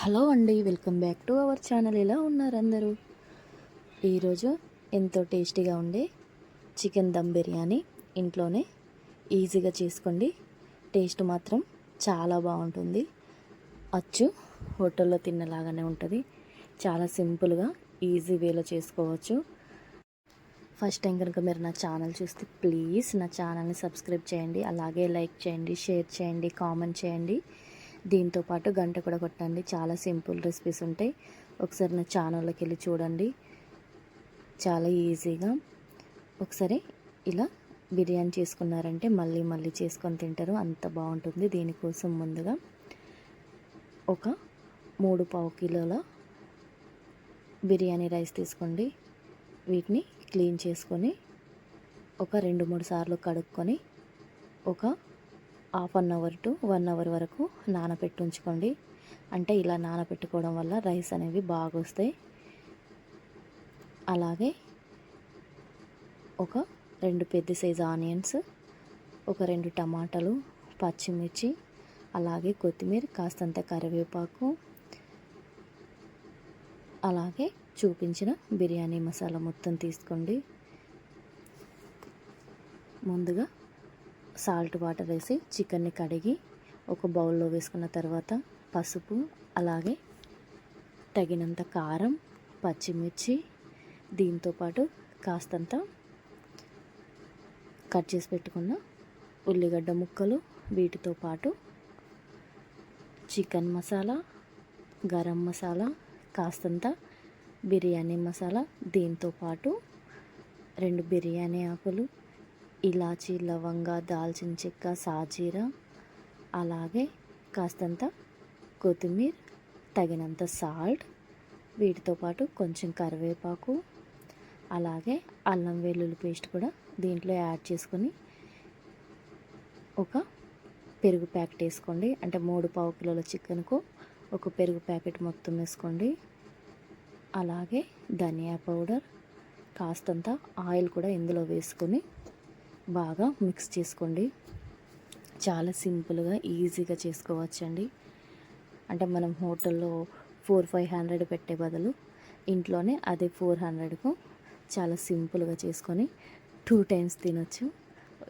Hello అండి welcome back to our channel. ఎలా ఉన్నారు అందరూ? ఈరోజు ఎంతో టేస్టీగా ఉండే చికెన్ దమ్ బిర్యానీ ఇంట్లోనే ఈజీగా చేసుకోండి. టేస్ట్ మాత్రం చాలా బాగుంటుంది. అచ్చు హోటల్లో తిన్నలాగానే ఉంటుంది. చాలా సింపుల్గా ఈజీ వేలో చేసుకోవచ్చు. ఫస్ట్ టైం కనుక మీరు నా ఛానల్ చూస్తే ప్లీజ్ నా ఛానల్ని సబ్స్క్రైబ్ చేయండి. అలాగే లైక్ చేయండి షేర్ చేయండి కామెంట్ చేయండి. దీంతో పాటు గంట కూడా కొట్టండి. చాలా సింపుల్ రెసిపీస్ ఉంటాయి. ఒకసారి నా ఛానల్లోకి వెళ్ళి చూడండి. చాలా ఈజీగా. ఒకసారి ఇలా బిర్యానీ చేసుకున్నారంటే మళ్ళీ మళ్ళీ చేసుకొని తింటారు. అంత బాగుంటుంది దీనికోసం ముందుగా. ఒక మూడు పావు కిలోల బిర్యానీ రైస్ తీసుకోండి. వీటిని క్లీన్ చేసుకొని ఒక రెండు మూడు సార్లు కడుక్కొని ఒక half an hour to one hour వరకు నానబెట్టి ఉంచుకోండి. అంటే ఇలా నానబెట్టుకోవడం వల్ల రైస్ అనేవి బాగా వస్తాయి అలాగే ఒక రెండు పెద్ద సైజు ఆనియన్స్ ఒక రెండు టమాటాలు పచ్చిమిర్చి అలాగే కొత్తిమీర కాస్తంత కరివేపాకు అలాగే చూపించిన బిర్యానీ మసాలా మొత్తం తీసుకోండి. ముందుగా సాల్ట్ వాటర్ వేసి చికెన్ని కడిగి ఒక బౌల్లో వేసుకున్న తర్వాత పసుపు అలాగే తగినంత కారం పచ్చిమిర్చి దీంతోపాటు కాస్తంత కట్ చేసి పెట్టుకున్న ఉల్లిగడ్డ ముక్కలు వీటితో పాటు చికెన్ మసాలా గరం మసాలా కాస్తంత బిర్యానీ మసాలా దీంతో పాటు రెండు బిర్యానీ ఆకులు ఇలాచీ లవంగ దాల్చిన చెక్క సాజీర అలాగే కాస్తంత కొత్తిమీర తగినంత సాల్ట్ వీటితో పాటు కొంచెం కరివేపాకు అలాగే అల్లం వెల్లుల్లి పేస్ట్ కూడా దీంట్లో యాడ్ చేసుకొని ఒక పెరుగు ప్యాకెట్ వేసుకోండి. అంటే మూడు పావు కిలోల చికెన్కు ఒక పెరుగు ప్యాకెట్ మొత్తం వేసుకోండి. అలాగే ధనియా పౌడర్ కాస్తంత ఆయిల్ కూడా ఇందులో వేసుకొని బాగా మిక్స్ చేసుకోండి. చాలా సింపుల్గా ఈజీగా చేసుకోవచ్చండి. అంటే మనం హోటల్లో ఫోర్ ఫైవ్ హండ్రెడ్ పెట్టే బదులు ఇంట్లోనే అదే ఫోర్ హండ్రెడ్కు చాలా సింపుల్గా చేసుకొని టూ టైమ్స్ తినొచ్చు.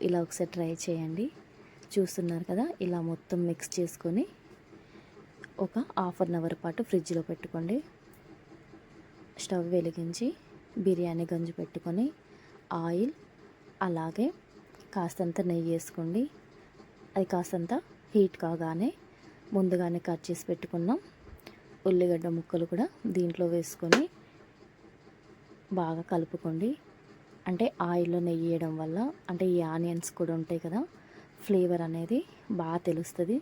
ఇలా ఒకసారి ట్రై చేయండి. చూస్తున్నారు కదా ఇలా మొత్తం మిక్స్ చేసుకొని ఒక హాఫ్ అన్ అవర్ పాటు ఫ్రిడ్జ్లో పెట్టుకోండి. స్టవ్ వెలిగించి బిర్యానీ గంజు పెట్టుకొని ఆయిల్ అలాగే కాస్తంత నెయ్యి వేసుకోండి. అది కాస్తంత హీట్ కాగానే ముందుగానే కట్ చేసి పెట్టుకున్నాం. ఉల్లిగడ్డ ముక్కలు కూడా దీంట్లో వేసుకొని బాగా కలుపుకోండి. అంటే ఆయిల్లో నెయ్యి వేయడం వల్ల అంటే ఈ ఆనియన్స్ కూడా ఉంటాయి కదా ఫ్లేవర్ అనేది బాగా తెలుస్తుంది.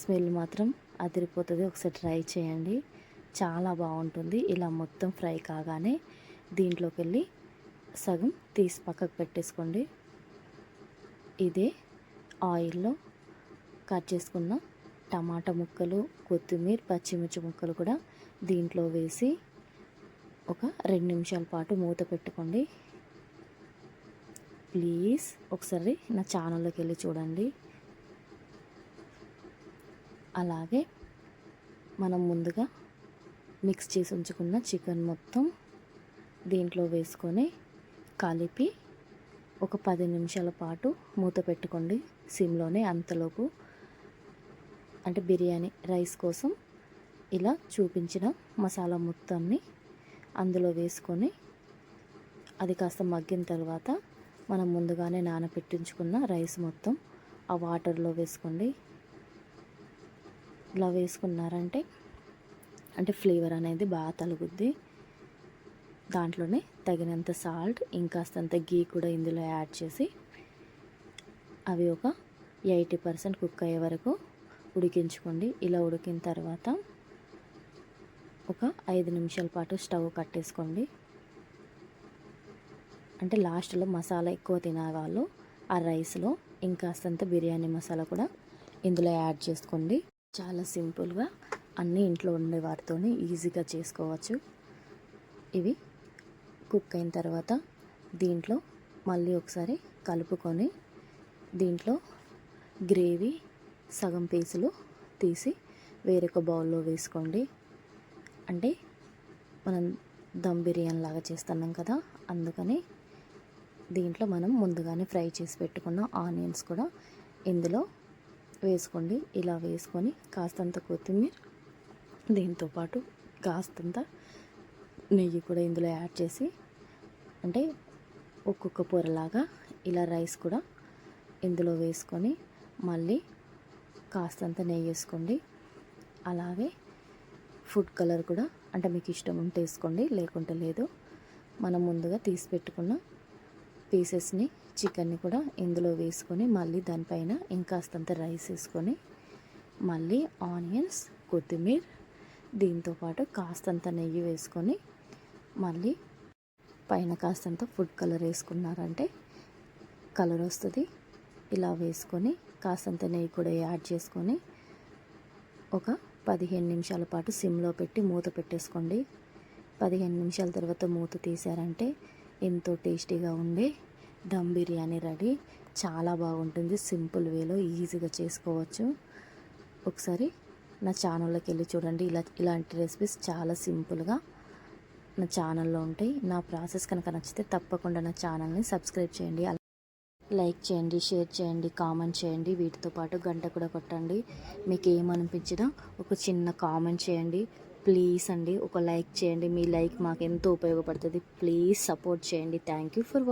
స్మెల్ మాత్రం అదిరిపోతుంది. ఒకసారి ట్రై చేయండి. చాలా బాగుంటుంది. ఇలా మొత్తం ఫ్రై కాగానే దీంట్లోకి వెళ్ళి సగం తీసి పక్కకు పెట్టేసుకోండి. ఇదే ఆయిల్లో కట్ చేసుకున్న టమాటా ముక్కలు కొత్తిమీర పచ్చిమిర్చి ముక్కలు కూడా దీంట్లో వేసి ఒక రెండు నిమిషాల పాటు మూత పెట్టుకోండి. ప్లీజ్ ఒకసారి నా ఛానల్లోకి వెళ్ళి చూడండి. అలాగే మనం ముందుగా మిక్స్ చేసి ఉంచుకున్న చికెన్ మొత్తం దీంట్లో వేసుకొని కలిపి ఒక పది నిమిషాల పాటు మూత పెట్టుకోండి సిమ్లోనే అంతలోపు. అంటే బిర్యానీ రైస్ కోసం ఇలా చూపించిన మసాలా మొత్తాన్ని అందులో వేసుకొని అది కాస్త మగ్గిన తర్వాత మనం ముందుగానే నానబెట్టించుకున్న రైస్ మొత్తం ఆ వాటర్లో వేసుకోండి. ఇలా వేసుకున్నారంటే అంటే ఫ్లేవర్ అనేది బాగా తలుగుద్ది. దాంట్లోనే తగినంత సాల్ట్ ఇంకాస్తంత గీ కూడా ఇందులో యాడ్ చేసి అవి ఒక ఎయిటీ పర్సెంట్ కుక్ అయ్యే వరకు ఉడికించుకోండి. ఇలా ఉడికిన తర్వాత ఒక ఐదు నిమిషాల పాటు స్టవ్ కట్టేసుకోండి. అంటే లాస్ట్లో మసాలా ఎక్కువ తినేవాళ్ళు ఆ రైస్లో ఇంకాస్తంత బిర్యానీ మసాలా కూడా ఇందులో యాడ్ చేసుకోండి. చాలా సింపుల్గా అన్నీ ఇంట్లో ఉండే వారితోనే ఈజీగా చేసుకోవచ్చు. ఇవి కుక్ అయిన తర్వాత దీంట్లో మళ్ళీ ఒకసారి కలుపుకొని దీంట్లో గ్రేవీ సగం పీసులు తీసి వేరొక బౌల్లో వేసుకోండి. అంటే మనం దమ్ బిర్యానీ లాగా చేస్తున్నాం కదా అందుకని దీంట్లో మనం ముందుగానే ఫ్రై చేసి పెట్టుకున్న ఆనియన్స్ కూడా ఇందులో వేసుకోండి. ఇలా వేసుకొని కాస్తంత కొత్తిమీర దీంతోపాటు కాస్తంత నెయ్యి కూడా ఇందులో యాడ్ చేసి అంటే ఒక్కొక్క పొరలాగా ఇలా రైస్ కూడా ఇందులో వేసుకొని మళ్ళీ కాస్తంత నెయ్యి వేసుకోండి. అలాగే ఫుడ్ కలర్ కూడా అంటే మీకు ఇష్టం ఉంటే వేసుకోండి లేకుంటే లేదు. మనం ముందుగా తీసి పెట్టుకున్న పీసెస్ని చికెన్ని కూడా ఇందులో వేసుకొని మళ్ళీ దానిపైన ఇంకాస్తంత రైస్ వేసుకొని మళ్ళీ ఆనియన్స్ కొత్తిమీర దీంతోపాటు కాస్తంత నెయ్యి వేసుకొని మళ్ళీ పైన కాస్తంత ఫుడ్ కలర్ వేసుకున్నారంటే కలర్ వస్తుంది. ఇలా వేసుకొని కాస్తంత నెయ్యి కూడా యాడ్ చేసుకొని ఒక పదిహేను నిమిషాల పాటు సిమ్లో పెట్టి మూత పెట్టేసుకోండి. పదిహేను నిమిషాల తర్వాత మూత తీసారంటే ఎంతో టేస్టీగా ఉండే దమ్ బిర్యానీ రెడీ. చాలా బాగుంటుంది. సింపుల్ వేలో ఈజీగా చేసుకోవచ్చు. ఒకసారి నా ఛానల్లోకి వెళ్ళి చూడండి. ఇలా ఇలాంటి రెసిపీస్ చాలా సింపుల్గా నా ఛానల్లో ఉంటాయి నా ప్రాసెస్ కనుక నచ్చితే తప్పకుండా నా ఛానల్ని సబ్స్క్రైబ్ చేయండి. లైక్ చేయండి షేర్ చేయండి కామెంట్ చేయండి. వీటితో పాటు గంట కూడా కొట్టండి. మీకు ఏమనిపించినా ఒక చిన్న కామెంట్ చేయండి. ప్లీజ్ అండి ఒక లైక్ చేయండి. మీ లైక్ మాకు ఎంతో ఉపయోగపడుతుంది. ప్లీజ్ సపోర్ట్ చేయండి. Thank you for watching